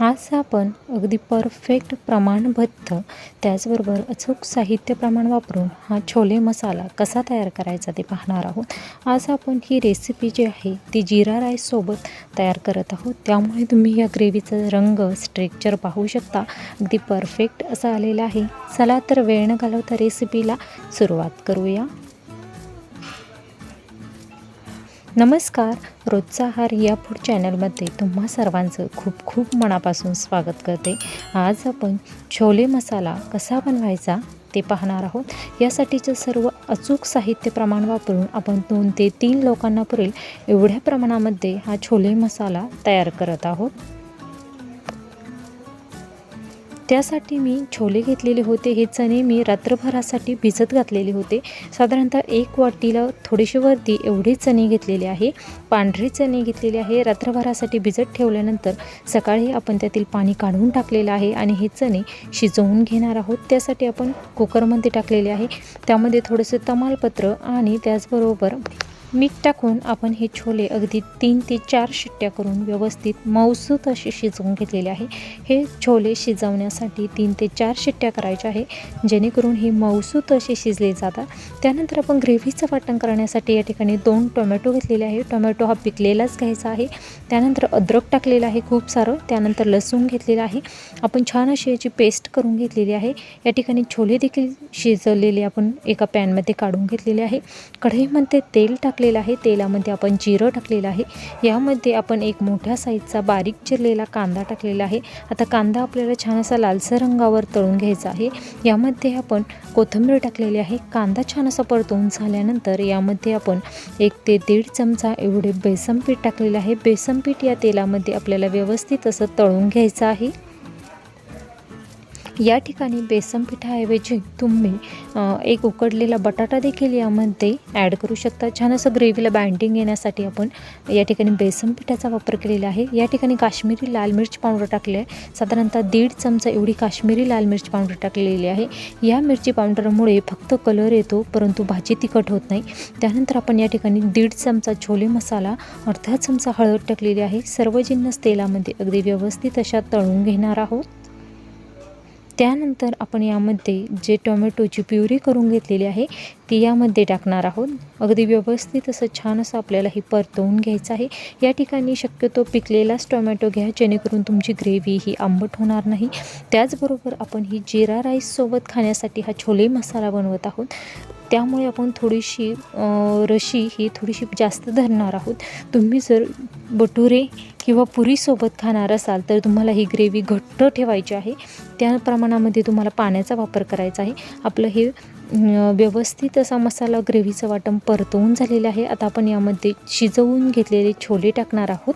आज आपण अगदी परफेक्ट प्रमाणबद्ध त्याचबरोबर अचूक साहित्य प्रमाण वापरून हा छोले मसाला कसा तयार करायचा ते पाहणार आहोत. आज आपण ही रेसिपी जी आहे ती जिरा राईससोबत तयार करत आहोत. त्यामुळे तुम्ही या ग्रेव्हीचा रंग स्ट्रेक्चर पाहू शकता. अगदी परफेक्ट असं आलेला आहे. चला तर वेळ न घालवता रेसिपीला सुरुवात करूया. नमस्कार रोजचा आहार या फूड चॅनलमध्ये तुम्हा सर्वांचं खूप खूप मनापासून स्वागत करते. आज आपण छोले मसाला कसा बनवायचा ते पाहणार आहोत. यासाठीचं सर्व अचूक साहित्य प्रमाण वापरून आपण दोन ते तीन लोकांना पुरेल एवढ्या प्रमाणामध्ये हा छोले मसाला तयार करत आहोत. त्यासाठी मी छोले घेतलेले होते. हे चणे मी रात्रभरासाठी भिजत घातलेले होते. साधारणतः एक वाटीला थोडेसे वरती एवढे चणे घेतलेले आहे. पांढरे चणे घेतलेले आहे. रात्रभरासाठी भिजत ठेवल्यानंतर सकाळी आपण त्यातील पाणी काढून टाकलेलं आहे आणि हे चणे शिजवून घेणार आहोत. त्यासाठी आपण कुकरमध्ये टाकलेले आहे. त्यामध्ये थोडंसं तमालपत्र आणि त्याचबरोबर मीठ टाकून आपण हे छोले अगदी तीन ते चार शिट्ट्या करून व्यवस्थित मऊसूत असे शिजवून घेतलेले आहे. हे छोले शिजवण्यासाठी तीन ते चार शिट्ट्या करायच्या आहे जेणेकरून हे मऊसूत असे शिजले जातात. त्यानंतर आपण ग्रेव्हीचं वाटण करण्यासाठी या ठिकाणी दोन टोमॅटो घेतलेले आहे. टोमॅटो हा पिकलेलाच घ्यायचा आहे. त्यानंतर अद्रक टाकलेलं आहे खूप सारं. त्यानंतर लसूण घेतलेलं आहे. आपण छान अशी याची पेस्ट करून घेतलेली आहे. या ठिकाणी छोले देखील शिजवलेले आपण एका पॅनमध्ये काढून घेतलेले आहे. कढईमध्ये तेल टाकले टाकलेलं आहे तेलामध्ये आपण जिरं टाकलेलं आहे. यामध्ये आपण एक मोठ्या साईजचा बारीक चिरलेला कांदा टाकलेला आहे. आता कांदा आपल्याला छान असा लालसर रंगावर तळून घ्यायचा आहे. यामध्ये आपण कोथिंबीर टाकलेली आहे. कांदा छान असा परतवून झाल्यानंतर यामध्ये आपण एक ते दीड चमचा एवढे बेसन पीठ टाकलेलं आहे. बेसन पीठ या तेलामध्ये आपल्याला व्यवस्थित असं तळून घ्यायचं आहे. या ठिकाणी बेसन पिठाऐवजी तुम्ही एक उकडलेला बटाटा देखील यामध्ये ॲड करू शकता. छान असं ग्रेव्हीला बाइंडिंग येण्यासाठी आपण या ठिकाणी बेसन पिठाचा वापर केलेला आहे. या ठिकाणी काश्मीरी लाल मिरची पावडर टाकले आहे. साधारणतः दीड चमचा एवढी काश्मीरी लाल मिरची पावडर टाकलेली आहे. या मिरची पावडरमुळे फक्त कलर येतो परंतु भाजी तिखट होत नाही. त्यानंतर आपण या ठिकाणी दीड चमचा छोले मसाला अर्धा चमचा हळद टाकलेली आहे. सर्व जिन्नस तेलामध्ये अगदी व्यवस्थित अशा तळून घेणार आहोत. त्यानंतर आपण यामध्ये जे टोमॅटोची प्युरी करून घेतलेली आहे ती यामध्ये टाकणार आहोत. अगदी व्यवस्थित असं छान असं आपल्याला हे परतवून घ्यायचं आहे. या ठिकाणी शक्यतो पिकलेलाच टोमॅटो घ्या जेणेकरून तुमची ग्रेव्ही ही आंबट होणार नाही. त्याचबरोबर आपण ही जिरा राईससोबत खाण्यासाठी हा छोले मसाला बनवत आहोत. त्यामुळे आपण थोडीशी रशी ही थोडीशी जास्त धरणार आहोत. तुम्ही जर बटुरे किंवा पुरीसोबत खाणार असाल तर तुम्हाला ही ग्रेव्ही घट्ट ठेवायची आहे. त्या प्रमाणामध्ये तुम्हाला पाण्याचा वापर करायचा आहे. आपलं हे व्यवस्थित असा मसाला ग्रेव्हीचं वाटण परतवून झालेलं आहे. आता आपण यामध्ये शिजवून घेतलेले छोले टाकणार आहोत.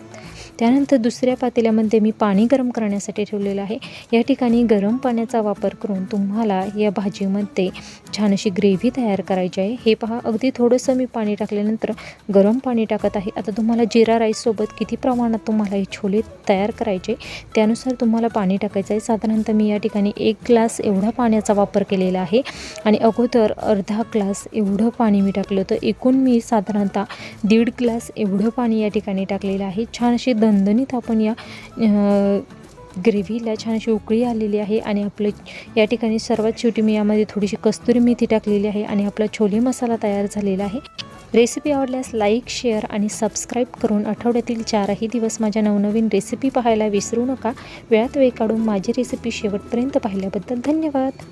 त्यानंतर दुसऱ्या पातेल्यामध्ये मी पाणी गरम करण्यासाठी ठेवलेलं आहे. या ठिकाणी गरम पाण्याचा वापर करून तुम्हाला या भाजीमध्ये छान अशी ग्रेव्ही तयार करायची आहे. हे पहा अगदी थोडंसं मी पाणी टाकल्यानंतर गरम पाणी टाकत आहे. आता तुम्हाला जिरा राईससोबत किती प्रमाणात तुम्हाला हे छोले तयार करायचे त्यानुसार तुम्हाला पाणी टाकायचं आहे. साधारणतः मी या ठिकाणी एक ग्लास एवढा पाण्याचा वापर केलेला आहे आणि अगोदर अर्धा ग्लास एवढं पाणी मी टाकलं होतं. एकूण मी साधारणतः दीड ग्लास एवढं पाणी या ठिकाणी टाकलेलं आहे. छान अशी दणदणीत आपण या ग्रेव्हीला छान अशी उकळी आलेली आहे आणि आपलं या ठिकाणी सर्वात शेवटी मी यामध्ये थोडीशी कस्तुरी मेथी टाकलेली आहे आणि आपला छोले मसाला तयार झालेला आहे. रेसिपी आवडल्यास लाईक शेअर आणि सबस्क्राईब करून आठवड्यातील चारही दिवस माझ्या नवनवीन रेसिपी पाहायला विसरू नका. वेळात वेळ काढून माझी रेसिपी शेवटपर्यंत पाहिल्याबद्दल धन्यवाद.